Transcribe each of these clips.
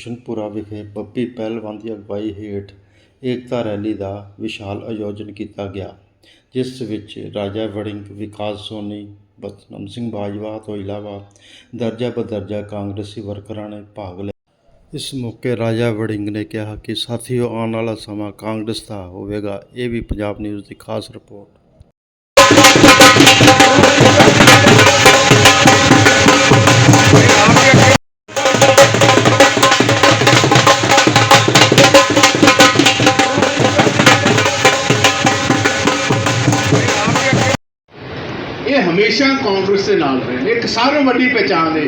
ਹੁਸ਼ਨਪੁਰਾ ਵਿਖੇ ਬੱਬੀ ਪਹਿਲਵਾਨ ਦੀ ਅਗਵਾਈ ਹੇਠ ਏਕਤਾ ਰੈਲੀ ਦਾ ਵਿਸ਼ਾਲ ਆਯੋਜਨ ਕੀਤਾ ਗਿਆ, ਜਿਸ ਵਿੱਚ ਰਾਜਾ ਵੜਿੰਗ, ਵਿਕਾਸ ਸੋਨੀ ਬਤਨਮ ਸਿੰਘ ਬਾਜਵਾ ਤੋਂ ਇਲਾਵਾ ਦਰਜਾ ਬਦਰਜਾ ਕਾਂਗਰਸੀ ਵਰਕਰਾਂ ਨੇ ਭਾਗ ਲਿਆ। ਇਸ ਮੌਕੇ ਰਾਜਾ ਵੜਿੰਗ ਨੇ ਕਿਹਾ ਕਿ ਸਾਥੀਓ, ਆਉਣ ਵਾਲਾ ਸਮਾਂ ਕਾਂਗਰਸ ਦਾ ਹੋਵੇਗਾ। ਇਹ ਵੀ ਪੰਜਾਬ ਨਿਊਜ਼ ਦੀ ਖਾਸ ਰਿਪੋਰਟ। ਕਾਂਗਰਸ ਦੇ ਨਾਲ ਰਹੇ ਨੇ, ਇੱਕ ਸਾਰੋਂ ਵੱਡੀ ਪਛਾਣ ਹੈ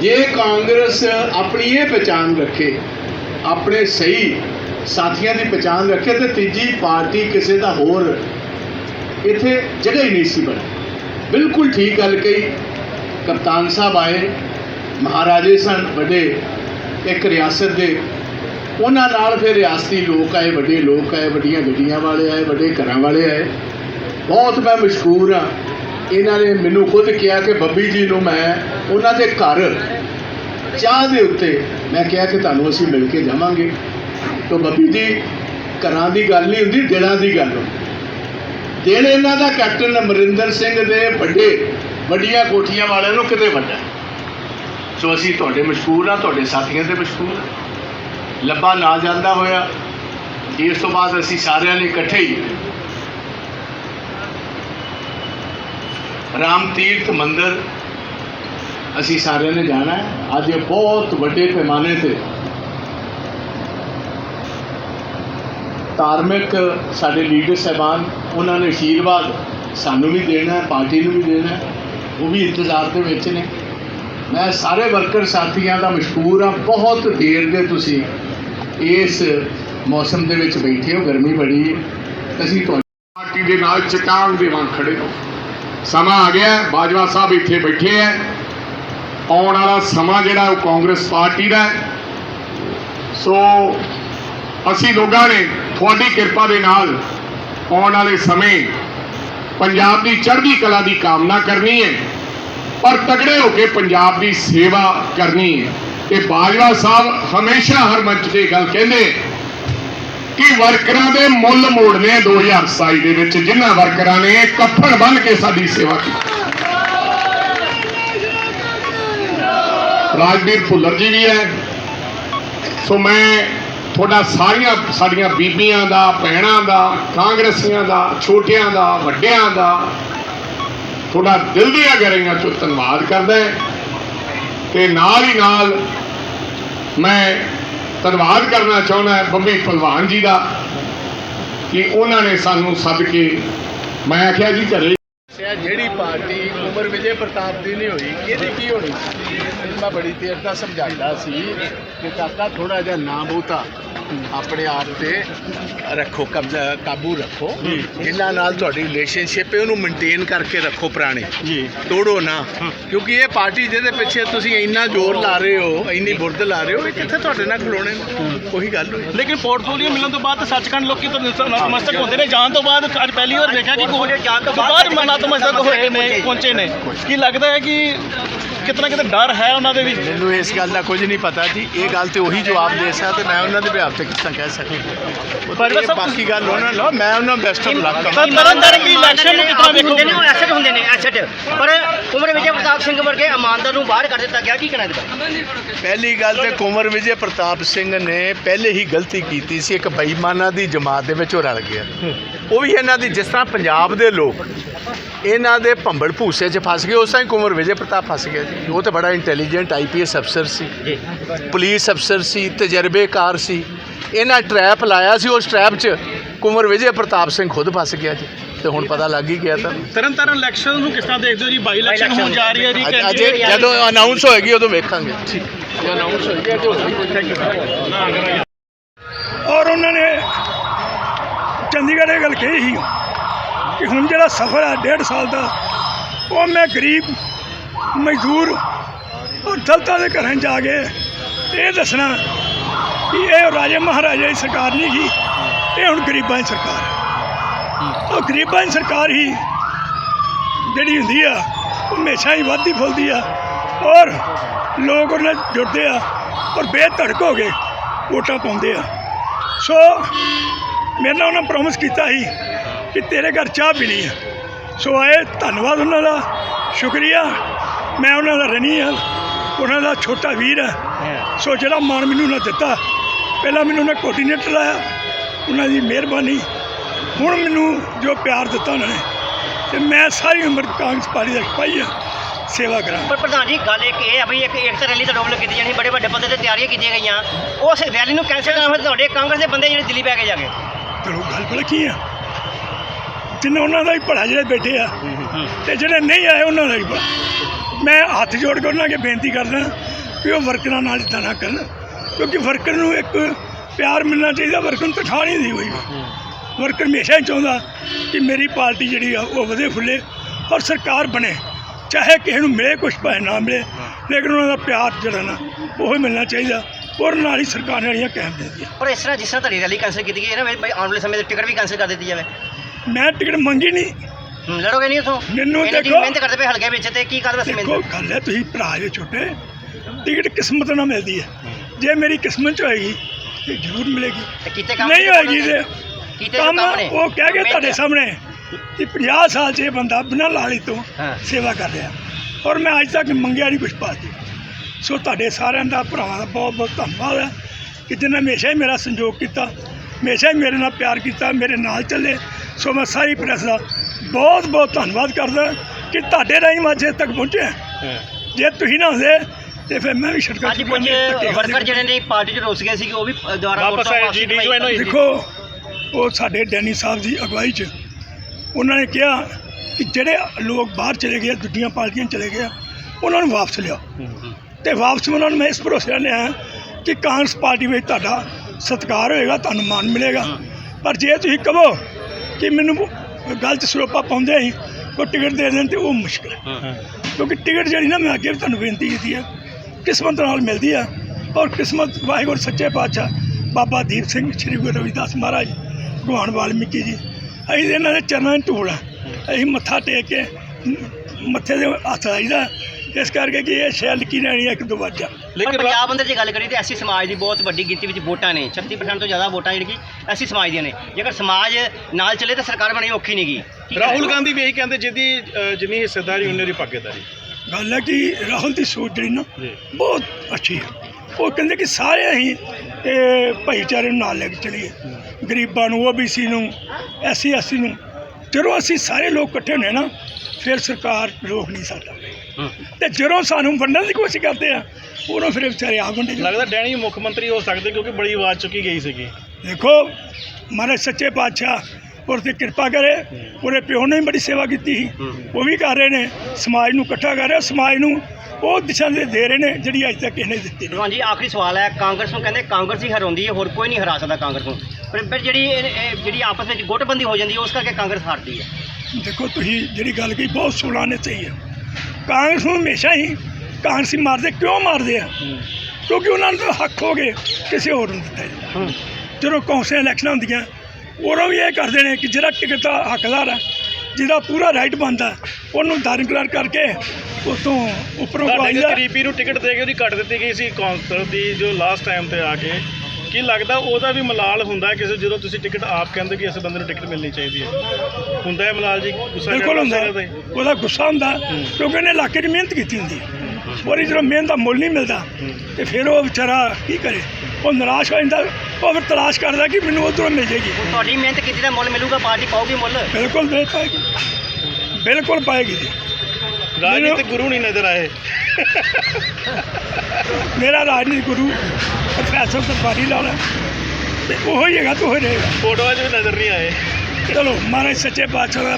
ਜੇ ਕਾਂਗਰਸ ਆਪਣੀ ਇਹ ਪਛਾਣ ਰੱਖੇ, ਆਪਣੇ ਸਹੀ ਸਾਥੀਆਂ ਦੀ ਪਛਾਣ ਰੱਖੇ ਤੇ ਤੀਜੀ ਪਾਰਟੀ ਕਿਸੇ ਦਾ ਹੋਰ ਇੱਥੇ ਜਗ੍ਹਾ ਹੀ ਨਹੀਂ ਸੀ ਬਣੀ। ਬਿਲਕੁਲ ਠੀਕ ਗੱਲ ਕਹੀ। ਕਪਤਾਨ ਸਾਹਿਬ ਆਏ, ਮਹਾਰਾਜੇ ਸਨ ਵੱਡੇ, ਇੱਕ ਰਿਆਸਤ ਦੇ। ਉਹਨਾਂ ਨਾਲ ਫਿਰ ਰਿਆਸਤੀ ਲੋਕ ਆਏ, ਵੱਡੇ ਲੋਕ ਆਏ ਵੱਡੀਆਂ ਗੱਡੀਆਂ ਵਾਲੇ ਆਏ, ਵੱਡੇ ਘਰਾਂ ਵਾਲੇ ਆਏ। ਬਹੁਤ ਮੈਂ ਮਸ਼ਹੂਰ ਹਾਂ। ਇਹਨਾਂ ਨੇ ਮੈਨੂੰ ਖੁਦ ਕਿਹਾ ਕਿ ਬੱਬੀ ਜੀ ਨੂੰ ਮੈਂ ਉਹਨਾਂ ਦੇ ਘਰ ਚਾਹ ਦੇ ਉੱਤੇ ਮੈਂ ਕਿਹਾ ਕਿ ਤੁਹਾਨੂੰ ਅਸੀਂ ਮਿਲ ਕੇ ਜਾਵਾਂਗੇ। ਤਾਂ ਬੱਬੀ ਜੀ ਘਰਾਂ ਦੀ ਗੱਲ ਨਹੀਂ ਹੁੰਦੀ, ਦਿਲਾਂ ਦੀ ਗੱਲ ਹੁੰਦੀ। ਦਿਲ ਇਹਨਾਂ ਦਾ ਕੈਪਟਨ ਅਮਰਿੰਦਰ ਸਿੰਘ ਦੇ ਵੱਡੇ, ਵੱਡੀਆਂ ਕੋਠੀਆਂ ਵਾਲਿਆਂ ਨੂੰ ਕਿਤੇ ਵੱਡਾ। ਸੋ ਅਸੀਂ ਤੁਹਾਡੇ ਮਸ਼ਹੂਰ ਆ, ਤੁਹਾਡੇ ਸਾਥੀਆਂ ਦੇ ਮਸ਼ਹੂਰ ਆ। ਲੱਭਾ ਨਾ ਜਾਂਦਾ ਹੋਇਆ। ਇਸ ਤੋਂ ਬਾਅਦ ਅਸੀਂ ਸਾਰਿਆਂ ਨੇ ਇਕੱਠੇ ਹੀ ਰਾਮ ਤੀਰਥ ਮੰਦਿਰ, ਅਸੀਂ ਸਾਰਿਆਂ ਨੇ ਜਾਣਾ ਹੈ। ਅੱਜ ਇਹ ਬਹੁਤ ਵੱਡੇ ਪੈਮਾਨੇ ਤੇ ਧਾਰਮਿਕ ਸਾਡੇ ਲੀਡਰ ਸਾਹਿਬਾਨ, ਉਹਨਾਂ ਨੇ ਆਸ਼ੀਰਵਾਦ ਸਾਨੂੰ ਵੀ ਦੇਣਾ ਹੈ, ਪਾਰਟੀ ਨੂੰ ਵੀ ਦੇਣਾ ਹੈ, ਉਹ ਵੀ ਇੰਤਜ਼ਾਰ ਦੇ ਵਿੱਚ ਨੇ। ਮੈਂ ਸਾਰੇ ਵਰਕਰ ਸਾਥੀਆਂ ਦਾ ਮਸ਼ਕੂਰ ਹਾਂ, ਬਹੁਤ ਦੇਰ ਦੇ ਤੁਸੀਂ ਇਸ ਮੌਸਮ ਦੇ ਵਿੱਚ ਬੈਠੇ ਹੋ, ਗਰਮੀ ਬੜੀ ਅਸੀਂ ਤੁਹਾਡੀ ਪਾਰਟੀ ਦੇ ਨਾਲ ਚਟਾਨ ਦੇ ਵਾਂਗ ਖੜੇ ਹੋ। ਸਮਾਂ ਆ ਗਿਆ, ਬਾਜਵਾ ਸਾਹਿਬ ਇੱਥੇ ਬੈਠੇ ਹੈ ਆਉਣ ਵਾਲਾ ਸਮਾਂ ਜਿਹੜਾ ਉਹ ਕਾਂਗਰਸ ਪਾਰਟੀ ਦਾ ਸੋ ਅਸੀਂ ਲੋਕਾਂ ਨੇ ਤੁਹਾਡੀ ਕਿਰਪਾ ਦੇ ਨਾਲ ਆਉਣ ਵਾਲੇ ਸਮੇਂ ਪੰਜਾਬ ਦੀ ਚੜ੍ਹਦੀ ਕਲਾ ਦੀ ਕਾਮਨਾ ਕਰਨੀ ਹੈ ਪਰ ਤਗੜੇ ਹੋ ਕੇ ਪੰਜਾਬ ਦੀ ਸੇਵਾ ਕਰਨੀ ਹੈ। ਤੇ ਬਾਜਵਾ ਸਾਹਿਬ ਹਮੇਸ਼ਾ ਹਰ ਮੰਚ ਤੇ ਗੱਲ ਕਹਿੰਦੇ ਕਿ ਵਰਕਰਾਂ ਦੇ ਮੁੱਲ ਮੋੜਨੇ ਆ 2027 ਦੇ ਵਿੱਚ, ਜਿਨ੍ਹਾਂ ਵਰਕਰਾਂ ਨੇ ਕੱਫਣ ਬੰਨ ਕੇ ਸਾਡੀ ਸੇਵਾ ਕੀਤੀ। ਰਾਜਵੀਰ ਭੁੱਲਰ ਜੀ ਵੀ ਹੈ। ਸੋ ਮੈਂ ਤੁਹਾਡਾ ਸਾਰੀਆਂ ਸਾਡੀਆਂ ਬੀਬੀਆਂ ਦਾ, ਭੈਣਾਂ ਦਾ, ਕਾਂਗਰਸੀਆਂ ਦਾ, ਛੋਟਿਆਂ ਦਾ, ਵੱਡਿਆਂ ਦਾ ਤੁਹਾਡਾ ਦਿਲ ਦੀਆਂ ਗਹਿਰਾਈਆਂ ਚੋਂ ਧੰਨਵਾਦ ਕਰਦਾ ਹਾਂ। ਤੇ ਨਾਲ ਹੀ ਨਾਲ ਮੈਂ ਧੰਨਵਾਦ ਕਰਨਾ ਚਾਹੁੰਦਾ ਹਾਂ ਬੰਬੀ ਭਲਵਾਨ ਜੀ ਦਾ ਕਿ ਉਹਨਾਂ ਨੇ ਸਾਨੂੰ ਸੱਦ ਕੇ ਮੈਂ ਆਖਿਆ ਜੀ ਘਰੇ ਜਿਹੜੀ ਪਾਰਟੀ ਉਮਰ ਵਿਜੇ ਪ੍ਰਤਾਪ ਦੀ ਨਹੀਂ ਹੋਈ ਇਹਦੀ ਕੀ ਹੋਣੀ? ਮੈਂ ਬੜੀ ਦੇਰ ਦਾ ਸਮਝਾਇਆ ਸੀ ਕਿ ਕਾਕਾ ਥੋੜਾ ਜਿਹਾ ਨਾ ਬਹੁਤਾ ਆਪਣੇ ਆਪ ਤੇ। ਰੱਖੋ ਕਬਜ਼ਾ ਕਾਬੂ ਰੱਖੋ। ਜਿਨ੍ਹਾਂ ਨਾਲ ਤੁਹਾਡੀ ਰਿਲੇਸ਼ਨਸ਼ਿਪ ਹੈ ਉਹਨੂੰ ਮੇਨਟੇਨ ਕਰਕੇ ਰੱਖੋ ਪੁਰਾਣੇ। ਜੀ। ਤੋੜੋ ਨਾ। ਕਿਉਂਕਿ ਇਹ ਪਾਰਟੀ ਜਿਹਦੇ ਪਿੱਛੇ ਤੁਸੀਂ ਇੰਨਾ ਜ਼ੋਰ ਲਾ ਰਹੇ ਹੋ ਇੰਨੀ ਬੁਰਦ ਲਾ ਰਹੇ ਹੋ ਇਹ ਕਿੱਥੇ ਤੁਹਾਡੇ ਨਾਲ ਖਲੋਣੇ ਨੇ? ਉਹੀ ਗੱਲ ਹੋਈ। ਲੇਕਿਨ ਪੋਰਟਫੋਲੀਓ ਮਿਲਣ ਤੋਂ ਬਾਅਦ ਤਾਂ ਸੱਚਖੰਡ ਲੋਕੀ ਤਾਂ ਨਤ- ਨਤਮਸਤਕ ਹੁੰਦੇ ਨੇ। ਜਾਣ ਤੋਂ ਬਾਅਦ ਅੱਜ ਪਹਿਲੀ ਵਾਰ ਵੇਖਿਆ ਕਿ ਕੋਈ ਜਾਣ ਤੋਂ ਬਾਅਦ ਨਤਮਸਤਕ ਹੋਏ ਨੇ ਪਹੁੰਚੇ। ਨੇ। ਕੀ ਲੱਗਦਾ ਹੈ ਕਿ ਕਿਤਨਾ ਕਿਤੇ ਡਰ ਹੈ ਉਹਨਾਂ ਦੇ ਵਿੱਚ? ਮੈਨੂੰ ਇਸ ਗੱਲ ਦਾ ਕੁਝ ਨਹੀਂ ਪਤਾ ਜੀ। ਇਹ ਗੱਲ ਤੇ ਉਹੀ ਜਵਾਬ ਦੇ ਸਕਦਾ ਤੇ ਮੈਂ ਉਹਨਾਂ ਦੇ ਬਿਹਾਫ ਤੇ ਕਿਸ ਤਰ੍ਹਾਂ ਕਹਿ ਸਕਦਾ। ਪਰ ਪਰ ਬਾਕੀ ਗੱਲ ਉਹਨਾਂ ਨਾਲ ਮੈਂ ਉਹਨਾਂ ਬੈਸਟ ਆਫ ਲੱਕ ਤਾਂ ਤਰਨ ਤਾਰਨ ਦੀ ਇਲੈਕਸ਼ਨ ਨੂੰ ਕਿਤਨਾ ਹੁੰਦੇ ਨੇ ਉਹ ਐਸਟ ਹੁੰਦੇ ਨੇ ਐਸਟ ਪਰ ਉਮਰ ਵਿਜੇ ਪ੍ਰਤਾਪ ਸਿੰਘ ਵਰਗੇ ਇਮਾਨਦਾਰ ਨੂੰ ਬਾਹਰ ਕਰ ਦਿੱਤਾ ਗਿਆ ਕੀ ਕਹਿਣਾ ਇਹਦਾ ਪਹਿਲੀ ਗੱਲ ਤੇ ਕੁੰਵਰ ਵਿਜੇ ਪ੍ਰਤਾਪ ਸਿੰਘ ਨੇ ਪਹਿਲੇ ਹੀ ਗਲਤੀ ਕੀਤੀ ਸੀ ਇੱਕ ਬੇਈਮਾਨਾਂ ਦੀ ਜਮਾਤ ਦੇ ਵਿੱਚ ਉਹ ਰਲ ਗਿਆ। ਉਹ ਵੀ ਇਹਨਾਂ ਦੀ ਜਿਸ ਤਰ੍ਹਾਂ ਪੰਜਾਬ ਦੇ ਲੋਕ ਇਹਨਾਂ ਦੇ ਭੰਬਲ ਭੂਸੇ 'ਚ ਫਸ ਗਏ ਉਸ ਤਰ੍ਹਾਂ ਹੀ ਕੁੰਵਰ ਵਿਜੇ ਪ੍ਰਤਾਪ ਫਸ ਗਿਆ ਜੀ। ਉਹ ਤਾਂ ਬੜਾ ਇੰਟੈਲੀਜੈਂਟ ਆਈਪੀਐਸ ਅਫਸਰ ਸੀ। ਪੁਲਿਸ ਅਫਸਰ ਸੀ ਤਜਰਬੇਕਾਰ ਸੀ। ਇਹਨਾਂ ਟਰੈਪ ਲਾਇਆ ਸੀ ਉਸ ਟਰੈਪ 'ਚ। ਕੁੰਵਰ ਵਿਜੇ ਪ੍ਰਤਾਪ ਸਿੰਘ ਖੁਦ ਫਸ ਗਿਆ ਜੀ। ਤੇ ਹੁਣ ਪਤਾ ਲੱਗ ਹੀ ਗਿਆ ਤਾਂ। ਤਰਨ ਤਾਰਨ ਇਲੈਕਸ਼ਨ ਨੂੰ ਕਿਸ ਤਰ੍ਹਾਂ ਦੇਖਦੇ ਹੋ ਜੀ? ਬਾਈ ਇਲੈਕਸ਼ਨ ਹੋਣ ਜਾ ਰਹੀ ਹੈ ਜੀ ਅੱਜ- ਜਦੋਂ ਅਨਾਉਂਸ ਹੋਏਗੀ ਉਦੋਂ ਵੇਖਾਂਗੇ। ਠੀਕ। ਅਨਾਉਂਸ ਹੋਏਗੀ ਔਰ ਉਹਨਾਂ ਨੇ ਚੰਡੀਗੜ੍ਹ ਇਹ ਗੱਲ ਕਹੀ ਸੀ ਕਿ ਹੁਣ ਜਿਹੜਾ ਸਫ਼ਰ ਹੈ ਡੇਢ ਸਾਲ ਦਾ ਉਹ ਮੈਂ ਗਰੀਬ ਮਜ਼ਦੂਰ ਔਰ ਦਲਤਾਂ ਦੇ ਘਰਾਂ ਜਾ ਕੇ ਇਹ ਦੱਸਣਾ ਕਿ ਇਹ ਰਾਜੇ ਮਹਾਰਾਜੇ ਦੀ ਸਰਕਾਰ ਨਹੀਂ ਸੀ ਇਹ ਹੁਣ ਗਰੀਬਾਂ ਦੀ ਸਰਕਾਰ ਹੈ। ਉਹ ਗਰੀਬਾਂ ਦੀ ਸਰਕਾਰ ਹੀ ਜਿਹੜੀ ਹੁੰਦੀ ਆ ਉਹ ਹਮੇਸ਼ਾ ਹੀ ਵੱਧਦੀ ਫੁੱਲਦੀ ਆ ਔਰ ਲੋਕ ਉਹਨਾਂ ਜੁੜਦੇ ਆ ਔਰ ਬੇਧੜਕ ਹੋ ਕੇ ਵੋਟਾਂ ਪਾਉਂਦੇ ਆ। ਸੋ ਮੇਰੇ ਨਾਲ ਉਹਨਾਂ ਪ੍ਰੋਮਿਸ ਕੀਤਾ ਸੀ ਕਿ ਤੇਰੇ ਘਰ ਚਾਹ ਪੀਣੀ ਆ। ਸੋ ਆਏ ਧੰਨਵਾਦ ਉਹਨਾਂ ਦਾ ਸ਼ੁਕਰੀਆ। ਮੈਂ ਉਹਨਾਂ ਦਾ ਰਣੀ ਆ ਉਹਨਾਂ ਦਾ ਛੋਟਾ ਵੀਰ ਹੈ। ਸੋ ਜਿਹੜਾ ਮਾਣ ਮੈਨੂੰ ਉਹਨਾਂ ਦਿੱਤਾ ਪਹਿਲਾਂ ਮੈਨੂੰ ਉਹਨੇ ਕੋਆਰਡੀਨੇਟਰ ਲਾਇਆ ਉਹਨਾਂ ਦੀ ਮਿਹਰਬਾਨੀ। ਹੁਣ ਮੈਨੂੰ ਜੋ ਪਿਆਰ ਦਿੱਤਾ ਉਹਨਾਂ ਨੇ ਤੇ ਮੈਂ ਸਾਰੀ ਉਮਰ ਕਾਂਗਰਸ ਪਾਰਟੀ ਦਾ ਸਿਪਾਹੀ ਆ ਸੇਵਾ ਕਰਾਂ। ਪਰ ਪ੍ਰਧਾਨ ਜੀ ਗੱਲ ਇੱਕ ਇਹ ਆ ਵੀ ਇੱਕ ਇੱਕ ਤਾਂ ਰੈਲੀ ਤਾਂ ਡੋਬਲ ਕੀਤੀ ਜਾਣੀ ਬੜੇ ਵੱਡੇ ਪੱਧਰ ਤੇ ਤਿਆਰੀਆਂ ਕੀਤੀਆਂ ਗਈਆਂ। ਉਸ ਰੈਲੀ ਨੂੰ ਕੈਂਸਲ ਕਰਨਾ ਫਿਰ ਤੁਹਾਡੇ ਕਾਂਗਰਸ ਦੇ ਬੰਦੇ ਜਿਹੜੇ ਦਿੱਲੀ ਪੈ ਕੇ ਜਾ ਕੇ ਚਲੋ ਗੱਲ ਪਤਾ ਕੀ ਆ? ਜਿੰਨਾ ਉਹਨਾਂ ਦਾ ਹੀ ਭਲਾ ਜਿਹੜੇ ਬੈਠੇ ਆ ਤੇ ਜਿਹੜੇ ਨਹੀਂ ਆਏ ਉਹਨਾਂ ਦਾ ਹੀ ਭਲਾ। ਮੈਂ ਹੱਥ ਜੋੜ ਕੇ ਉਹਨਾਂ ਅੱਗੇ ਬੇਨਤੀ ਕਰਦਾ ਕਿ ਉਹ ਵਰਕਰਾਂ ਨਾਲ ਇਦਾਂ ਨਾ ਕਰਨ। ਕਿਉਂਕਿ ਵਰਕਰ ਨੂੰ ਇੱਕ ਪਿਆਰ ਮਿਲਣਾ ਚਾਹੀਦਾ ਵਰਕਰ ਨੂੰ ਤਖਾਹ ਨਹੀਂ ਦੀ ਹੋਈ ਵਰਕਰ ਹਮੇਸ਼ਾ ਹੀ ਚਾਹੁੰਦਾ ਕਿ ਮੇਰੀ ਪਾਰਟੀ ਜਿਹੜੀ ਆ ਉਹ ਵਧੇ ਫੁੱਲੇ ਔਰ ਸਰਕਾਰ ਬਣੇ। ਚਾਹੇ ਕਿਸੇ ਨੂੰ ਮਿਲੇ ਕੁਛ ਭਾਵੇਂ ਨਾ ਮਿਲੇ ਲੇਕਿਨ ਉਹਨਾਂ ਦਾ ਪਿਆਰ ਜਿਹੜਾ ਨਾ ਉਹ ਹੀ ਮਿਲਣਾ ਚਾਹੀਦਾ ਔਰ ਨਾਲ ਹੀ ਸਰਕਾਰ ਜਿਹੜੀਆਂ ਕਾਇਮ ਦਿੰਦੀਆਂ ਪਰ ਇਸ ਤਰ੍ਹਾਂ ਜਿਸ ਤਰ੍ਹਾਂ ਤੁਹਾਡੀ ਰੈਲੀ ਕੈਂਸਲ ਕੀਤੀ ਗਈ ਹੈ ਨਾ ਬਈ ਆਉਣ ਵਾਲੇ ਸਮੇਂ ਤੇ ਟਿਕਟ ਵੀ ਕੈਂਸਲ ਕਰ ਦਿੱਤੀ ਜਾਵੇ। ਮੈਂ ਟਿਕਟ ਮੰਗੀ ਨਹੀਂ। ਲੜੋਗੇ ਨਹੀਂ ਉਥੋਂ? ਮੈਨੂੰ ਦੇਖੋ- ਮਿਹਨਤ ਕਰਦੇ ਪਏ ਹਲਕੇ ਵਿੱਚ ਤੇ ਕੀ ਕਰਦੇ ਦੇਖੋ ਮਿਹਨਤ ਗੱਲ ਹੈ ਤੁਸੀਂ ਭਰਾ ਜੇ ਛੋਟੇ ਟਿਕਟ ਕਿਸਮਤ ਨਾਲ ਮਿਲਦੀ ਹੈ। ਜੇ ਮੇਰੀ ਕਿਸਮਤ ਚ ਹੋਏਗੀ ਤੇ ਜ਼ਰੂਰ ਮਿਲੇਗੀ। ਤੇ ਕੀਤੇ ਕੰਮ ਨਹੀਂ ਹੋਏਗੀ ਤੇ ਕੀਤੇ ਕੰਮ ਨੇ? ਉਹ ਕਹਿ ਕੇ ਤੁਹਾਡੇ। ਸਾਹਮਣੇ ਕਿ 50 ਸਾਲ 'ਚ ਇਹ ਬੰਦਾ ਬਿਨਾਂ ਲਾਲੀ ਤੋਂ ਹਾਂ। ਸੇਵਾ ਕਰ ਰਿਹਾ। ਔਰ ਮੈਂ ਅੱਜ ਤੱਕ ਮੰਗਿਆ ਨਹੀਂ ਕੁਝ ਪਾਜੀ ਸੋ ਤੁਹਾਡੇ ਸਾਰਿਆਂ ਦਾ ਭਰਾਵਾਂ ਦਾ ਬਹੁਤ ਬਹੁਤ ਧੰਨਵਾਦ ਹੈ ਕਿ ਜਿਨ੍ਹਾਂ ਹਮੇਸ਼ਾ ਹੀ ਮੇਰਾ ਸੰਯੋਗ ਕੀਤਾ ਹਮੇਸ਼ਾ ਹੀ ਮੇਰੇ ਨਾਲ ਪਿਆਰ ਕੀਤਾ ਮੇਰੇ ਨਾਲ ਚੱਲੇ। ਸੋ ਮੈਂ ਸਾਰੀ ਪ੍ਰੈਸ ਦਾ ਬਹੁਤ ਬਹੁਤ ਧੰਨਵਾਦ ਕਰਦਾ ਕਿ ਤੁਹਾਡੇ ਰਾਹੀਂ ਮੈਂ ਅੱਜ ਇੱਥੇ ਤੱਕ ਪਹੁੰਚਿਆ। ਜੇ ਤੁਸੀਂ ਨਾ ਹੁੰਦੇ ਤੇ ਫਿਰ ਮੈਂ ਵੀ ਸੜਕਾਂ ਅੱਜ ਕੁਝ ਵਰਕਰ ਜਿਹੜੇ ਨੇ ਪਾਰਟੀ ਚ ਰੁੱਸ ਗਏ ਸੀ ਉਹ ਵੀ ਅ, ਦੁਬਾਰਾ ਵਾਪਸ ਆਏ, ਕਰਵਾਈ। join ਹੋਈ। ਦੇਖੋ ਉਹ ਸਾਡੇ ਡੈਨੀ ਸਾਹਿਬ ਦੀ ਅਗਵਾਈ 'ਚ ਉਹਨਾਂ ਨੇ ਕਿਹਾ ਕਿ ਜਿਹੜੇ ਲੋਕ ਬਾਹਰ ਚਲੇ ਗਏ ਦੂਜੀਆਂ ਪਾਰਟੀਆਂ 'ਚ ਚਲੇ ਗਏ ਉਹਨਾਂ ਨੂੰ ਵਾਪਸ ਲਿਆਓ। ਤੇ ਵਾਪਸ ਉਹਨਾਂ ਨੂੰ ਮੈਂ ਇਸ ਭਰੋਸੇ ਨਾਲ ਲਿਆ ਕਿ ਕਾਂਗਰਸ ਪਾਰਟੀ ਵਿੱਚ ਤੁਹਾਡਾ ਸਤਿਕਾਰ ਹੋਏਗਾ ਤੁਹਾਨੂੰ ਮਾਣ ਮਿਲੇਗਾ। ਪਰ ਜੇ ਤੁਸੀਂ ਕਹੋ ਕਿ ਮੈਨੂੰ ਗਲਤ ਸਰੋਪਾ ਪਾਉਂਦੇ ਹੀ ਉਹ ਟਿਕਟ ਦੇ ਦੇਣ ਤੇ ਉਹ ਮੁਸ਼ਕਲ ਹੈ। ਕਿਉਂਕਿ ਟਿਕਟ ਜਿਹੜੀ ਨਾ ਮੈਂ ਅੱਗੇ ਵੀ ਤੁਹਾਨੂੰ ਬੇਨਤੀ ਕੀਤੀ ਹੈ ਕਿਸਮਤ ਨਾਲ ਮਿਲਦੀ ਆ ਔਰ ਕਿਸਮਤ ਵਾਹਿਗੁਰੂ ਸੱਚੇ ਪਾਤਸ਼ਾਹ ਬਾਬਾ ਦੀਪ ਸਿੰਘ ਸ੍ਰੀ ਗੁਰੂ ਰਵਿਦਾਸ ਮਹਾਰਾਜ ਭਗਵਾਨ ਵਾਲਮੀਕੀ ਜੀ। ਅਸੀਂ ਇਹਨਾਂ ਦੇ ਚਰਨਾਂ 'ਚ ਧੂੜ ਆ। ਅਸੀਂ ਮੱਥਾ ਟੇਕ ਕੇ ਮੱਥੇ ਦੇ ਹੱਥ ਆਈਦਾ ਇਸ ਕਰਕੇ ਕਿ ਇਹ ਸ਼ੈਲ ਕੀ ਲੈਣੀ ਆ ਇੱਕ ਦੋ ਵਾਜਾ ਪਰ ਲੇਕਿਨ ਪੰਜਾਬ ਅੰਦਰ ਜੇ ਗੱਲ ਕਰੀਏ ਤੇ ਐਸੀ ਸਮਾਜ ਦੀ ਬਹੁਤ ਵੱਡੀ ਗਿਣਤੀ ਵਿੱਚ ਵੋਟਾਂ ਨੇ। 36% ਤੋਂ ਜ਼ਿਆਦਾ ਵੋਟਾਂ ਜਿਹੜੀ ਕਿ ਐਸੀ ਸਮਾਜ ਦੀਆਂ ਨੇ। ਜੇਕਰ ਸਮਾਜ ਨਾਲ ਚੱਲੇ ਤਾਂ ਸਰਕਾਰ ਬਣਨੀ ਔਖੀ ਨਹੀਂਗੀ ਰਾਹੁਲ ਗਾਂਧੀ ਵੀ ਇਹੀ ਕਹਿੰਦੇ ਜਿਹਦੀ ਜਿੰਨੀ ਹਿੱਸੇਦਾਰੀ ਉਨੀ ਦੀ ਭਾਗੀਦਾਰੀ। ਗੱਲ ਹੈ ਕਿ ਰਾਹੁਲ ਦੀ ਸੋਚ ਜਿਹੜੀ ਨਾ ਬਹੁਤ ਅੱਛੀ ਹੈ। ਉਹ ਕਹਿੰਦੇ ਕਿ ਸਾਰੇ ਅਸੀਂ ਇਹ ਭਾਈਚਾਰੇ ਨੂੰ ਨਾਲ ਲੈ ਕੇ ਚੱਲੀਏ। ਗਰੀਬਾਂ ਨੂੰ ਓਬੀਸੀ ਨੂੰ ਐਸਸੀ ਐਸਸੀ ਨੂੰ। ਜਦੋਂ ਅਸੀਂ ਸਾਰੇ ਲੋਕ ਇਕੱਠੇ ਹੁੰਦੇ ਨਾ ਫਿਰ ਸਰਕਾਰ ਰੋਕ ਨਹੀਂ ਸਕਦਾ। ਤੇ ਜਦੋਂ ਸਾਨੂੰ ਵੰਡਣ ਦੀ ਕੋਸ਼ਿਸ਼ ਕਰਦੇ ਆ ਉਦੋਂ ਫਿਰ ਵਿਚਾਰੇ ਆ ਵੰਡੇ। ਲੱਗਦਾ ਡੈਣੀ ਮੁੱਖ ਮੰਤਰੀ ਹੋ ਸਕਦੇ ਕਿਉਂਕਿ ਬੜੀ ਆਵਾਜ਼ ਚੁੱਕੀ ਗਈ ਸੀਗੀ। ਦੇਖੋ ਮਾਰੇ ਸੱਚੇ ਪਾਤਸ਼ਾਹ ਔਰ ਤੇ ਕਿਰਪਾ ਕਰੇ। ਉਹਦੇ ਪਿਓ ਨੇ ਬੜੀ ਸੇਵਾ ਕੀਤੀ ਸੀ। ਉਹ ਵੀ ਕਰ ਰਹੇ ਨੇ। ਸਮਾਜ ਨੂੰ ਇਕੱਠਾ ਕਰ ਰਹੇ। ਸਮਾਜ ਨੂੰ ਉਹ ਦਿਸ਼ਾ ਦੇ ਦੇ ਰਹੇ ਨੇ ਜਿਹੜੀ ਅੱਜ ਤੱਕ ਕਿਸੇ ਨੇ ਦਿੱਤੀ ਨਹੀਂ। ਭਗਵਾਨ ਜੀ ਆਖਰੀ ਸਵਾਲ ਹੈ। ਕਾਂਗਰਸ ਨੂੰ ਕਹਿੰਦੇ ਕਾਂਗਰਸ ਹੀ ਹਰਾਉਂਦੀ ਹੈ। ਹੋਰ ਕੋਈ ਨਹੀਂ ਹਰਾ ਸਕਦਾ ਕਾਂਗਰਸ ਨੂੰ। ਪਰ ਫਿਰ ਜਿਹੜੀ ਇਹ- ਇਹ ਜਿਹੜੀ ਆਪਸ ਵਿੱਚ ਗੁੱਟਬੰਦੀ ਹੋ ਜਾਂਦੀ ਹੈ ਉਸ ਕਰਕੇ ਕਾਂਗਰਸ ਹਾਰਦੀ ਹੈ। ਦੇਖੋ ਤੁਸੀਂ ਜਿਹੜੀ ਗੱਲ ਕਹੀ ਬਹੁਤ ਸੁਣਾਣੇ ਸਹੀ ਹੈ। ਕਾਂਗਰਸ ਨੂੰ ਹਮੇਸ਼ਾ ਹੀ ਕਾਂਗਰਸੀ ਮਾਰਦੇ ਕਿਉਂ ਮਾਰਦੇ ਆ? ਕਿਉਂਕਿ ਉਹਨਾਂ ਨੂੰ ਤਾਂ ਹੱਕ ਹੋ ਗਏ ਕਿਸੇ ਹੋਰ ਨੂੰ ਦਿੱਤਾ ਜਾਂਦਾ ਜਦੋਂ ਕੌਂਸਲ ਇਲੈਕਸ਼ਨ ਹੁੰਦੀਆਂ ਉਦੋਂ ਵੀ ਇਹ ਕਰਦੇ ਨੇ ਕਿ ਜਿਹੜਾ ਟਿਕਟ ਦਾ ਹੱਕਦਾਰ ਹੈ ਜਿਹਦਾ ਪੂਰਾ ਰਾਈਟ ਬਣਦਾ ਉਹਨੂੰ ਦਰਕਰਾਰ ਕਰਕੇ ਉਤੋਂ ਉੱਪਰੋਂ ਤੁਹਾਡੇ ਪਾਈਦਾ ਗਰੀਬੀ ਨੂੰ ਟਿਕਟ ਦੇ ਕੇ ਉਹਦੀ ਕੱਟ ਦਿੱਤੀ ਗਈ ਸੀ ਕੌਂਸਲ ਦੀ ਜੋ ਲਾਸਟ ਟਾਈਮ ਤੇ ਆ ਕੇ। ਕੀ ਲੱਗਦਾ ਉਹਦਾ ਵੀ ਮਲਾਲ ਹੁੰਦਾ ਕਿਸੇ ਜਦੋਂ ਤੁਸੀਂ ਟਿਕਟ ਆਪ ਕਹਿੰਦੇ ਕਿ ਇਸ ਬੰਦੇ ਨੂੰ ਟਿਕਟ ਮਿਲਣੀ ਚਾਹੀਦੀ ਹੈ? ਹੁੰਦਾ ਹੈ ਮਲਾਲ ਜੀ? ਗੁੱਸਾ ਬਿਲਕੁਲ ਹੁੰਦਾ ਤੇ? ਉਹਦਾ ਗੁੱਸਾ ਹੁੰਦਾ ਕਿਉਂਕਿ ਉਹਨੇ ਇਲਾਕੇ 'ਚ ਮਿਹਨਤ ਕੀਤੀ ਹੁੰਦੀ ਹੈ। ਔਰ ਜਦੋਂ ਮਿਹਨਤ ਦਾ ਮੁੱਲ ਨਹੀਂ ਮਿਲਦਾ ਤੇ ਫਿਰ ਉਹ ਵਿਚਾਰਾ ਕੀ ਕਰੇ? ਉਹ ਨਿਰਾਸ਼ ਹੋ ਜਾਂਦਾ। ਉਹ ਫਿਰ ਤਲਾਸ਼ ਕਰਦਾ ਕਿ ਮੈਨੂੰ ਉਧਰੋਂ ਮਿਲ ਜੇਗੀ ਤੁਹਾਡੀ ਮਿਹਨਤ ਕੀਤੀ ਦਾ ਮੁੱਲ ਮਿਲੂਗਾ ਪਾਰਟੀ ਪਾਊਗੀ ਮੁੱਲ। ਬਿਲਕੁਲ ਮਿਲ ਪਾਏਗੀ। ਬਿਲਕੁਲ ਪਾਏਗੀ ਜੀ। ਰਾਜਨੀਤਿਕ ਗੁਰੂ ਨਹੀਂ ਨਜ਼ਰ ਆਏ। ਮੇਰਾ ਰਾਜਨੀਤਿਕ ਗੁਰੂ ਪ੍ਰੋਫੈਸਰ ਸਰਬਾਰੀ ਲਾਲ ਹੈ। ਤੇ ਉਹੀ ਹੈਗਾ ਤੇ ਰਹੇਗਾ। ਫੋਟੋਆਂ 'ਚ ਵੀ ਨਜ਼ਰ ਨਹੀਂ ਆਏ। ਚਲੋ ਮਹਾਰਾਜ ਸੱਚੇ ਪਾਤਸ਼ਾਹ ਦਾ